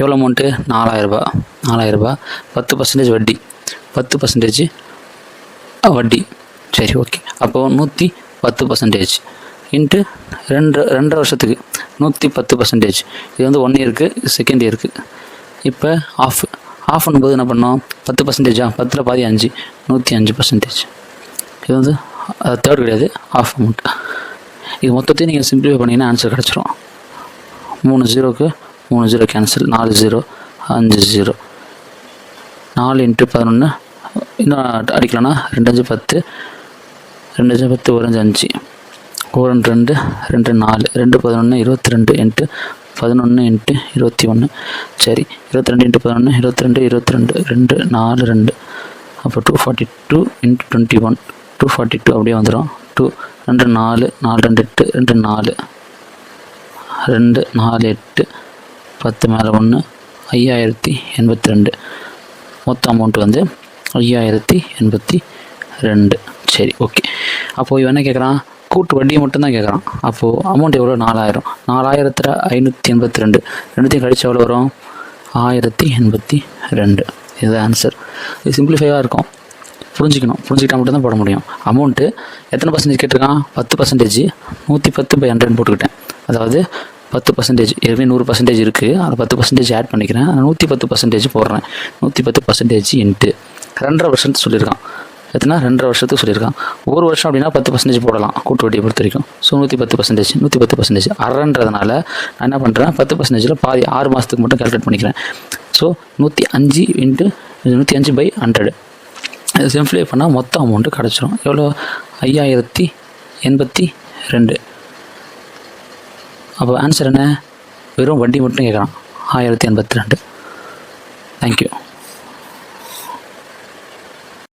எவ்வளோ அமௌண்ட்டு நாலாயிரரூபா நாலாயிரரூபா பத்து பர்சன்டேஜ் வட்டி. பத்து பர்சன்டேஜ் வட்டி. சரி ஓகே அப்போது நூற்றி பத்து பர்சன்டேஜ் இன்ட்டு ரெண்டு ரெண்டரை வருஷத்துக்கு நூற்றி பத்து பர்சன்டேஜ் இது வந்து ஒன் இயருக்கு செகண்ட் இயருக்கு இப்போ ஆஃப் ஆஃப் பண்ணும்போது என்ன பண்ணோம்? பத்து பர்சன்டேஜா பத்தில் பாதி அஞ்சு நூற்றி அஞ்சு பர்சன்டேஜ் இது வந்து தேர்ட் கிடையாது ஆஃப் அமௌண்ட் இது மொத்தத்தையும் நீங்கள் சிம்பிளிஃபை பண்ணிங்கன்னா ஆன்சர் கிடச்சிரும். மூணு ஜீரோக்கு மூணு ஜீரோ கேன்சல் நாலு ஜீரோ அஞ்சு ஜீரோ நாலு இன்ட்டு பதினொன்று இன்னும் அடிக்கலாம்னா ரெண்டு அஞ்சு பத்து ரெண்டு அஞ்சு பத்து ஒரு அஞ்சு அஞ்சு. ஒரு ரெண்டு ரெண்டு ரெண்டு நாலு ரெண்டு பதினொன்று இருபத்தி ரெண்டு இன்ட்டு பதினொன்று இன்ட்டு இருபத்தி ஒன்று சரி இருபத்தி ரெண்டு இன்ட்டு பதினொன்று இருபத்தி ரெண்டு இருபத்தி ரெண்டு ரெண்டு நாலு ரெண்டு. அப்போ two forty two into twenty one two forty two அப்படியே வந்துடும் டூ ரெண்டு நாலு நாலு ரெண்டு எட்டு ரெண்டு நாலு. ரெண்டு நாலு எட்டு. பத்து மேலே ஒன்று ஐயாயிரத்தி எண்பத்தி ரெண்டு மொத்த அமௌண்ட் வந்து ஐயாயிரத்தி எண்பத்தி ரெண்டு சரி ஓகே அப்போது இவன் என்ன கேட்குறான்? கூட்டு வட்டியை மட்டும்தான் கேட்குறான். அப்போது அமௌண்ட் எவ்வளோ? நாலாயிரம். நாலாயிரத்தில் ஐநூற்றி எண்பத்தி ரெண்டு ரெண்டுத்தையும் கழிச்சு எவ்வளோ வரும்? ஆயிரத்தி எண்பத்தி ரெண்டு இது ஆன்சர் இது சிம்பிளிஃபைவாக இருக்கும். புரிஞ்சுக்கணும். புரிஞ்சுக்கிட்டா மட்டும்தான் போட முடியும். அமௌண்ட்டு எத்தனை பர்சன்டேஜ் கேட்டிருக்கான்? பத்து பர்சன்டேஜ் நூற்றி பத்து பை ஹண்ட்ரட் போட்டுக்கிட்டேன். அதாவது பத்து பர்சன்டேஜ் ஏற்கனவே நூறு பர்சன்டேஜ் இருக்குது அதை பத்து பர்சன்டேஜ் ஆட் பண்ணிக்கிறேன். நூற்றி பத்து பர்சன்டேஜ் போடுறேன். நூற்றி பத்து பர்சன்டேஜ் இன்ட்டு ரெண்டரை வருஷத்துக்கு சொல்லியிருக்கான். எத்தனை? ரெண்டரை வருஷத்துக்கு சொல்லியிருக்கான். ஒரு வருஷம் அப்படின்னா பத்து பர்சன்டேஜ் போடலாம். கூட்டு வட்டியை பொறுத்த வரைக்கும். ஸோ நூற்றி பத்து பர்சன்டேஜ் நூற்றி பத்து பர்சன்டேஜ் அறன்றதுனால நான் என்ன பண்ணுறேன் பத்து பர்சன்டேஜில் பாதி ஆறு மாதத்துக்கு மட்டும் கால்குலேட் பண்ணிக்கிறேன். ஸோ நூற்றி அஞ்சு இன்ட்டு நூற்றி அஞ்சு பை ஹண்ட்ரடு சிம்ப்ளை பண்ணால் மொத்த அமௌண்ட்டு கிடச்சிரும். எவ்வளோ ஐயாயிரத்தி எண்பத்தி ரெண்டு. அப்போ ஆன்சர் என்ன? வெறும் வட்டி மட்டும் கேட்குறான். ஆயிரத்தி எண்பத்தி ரெண்டு. தேங்க்யூ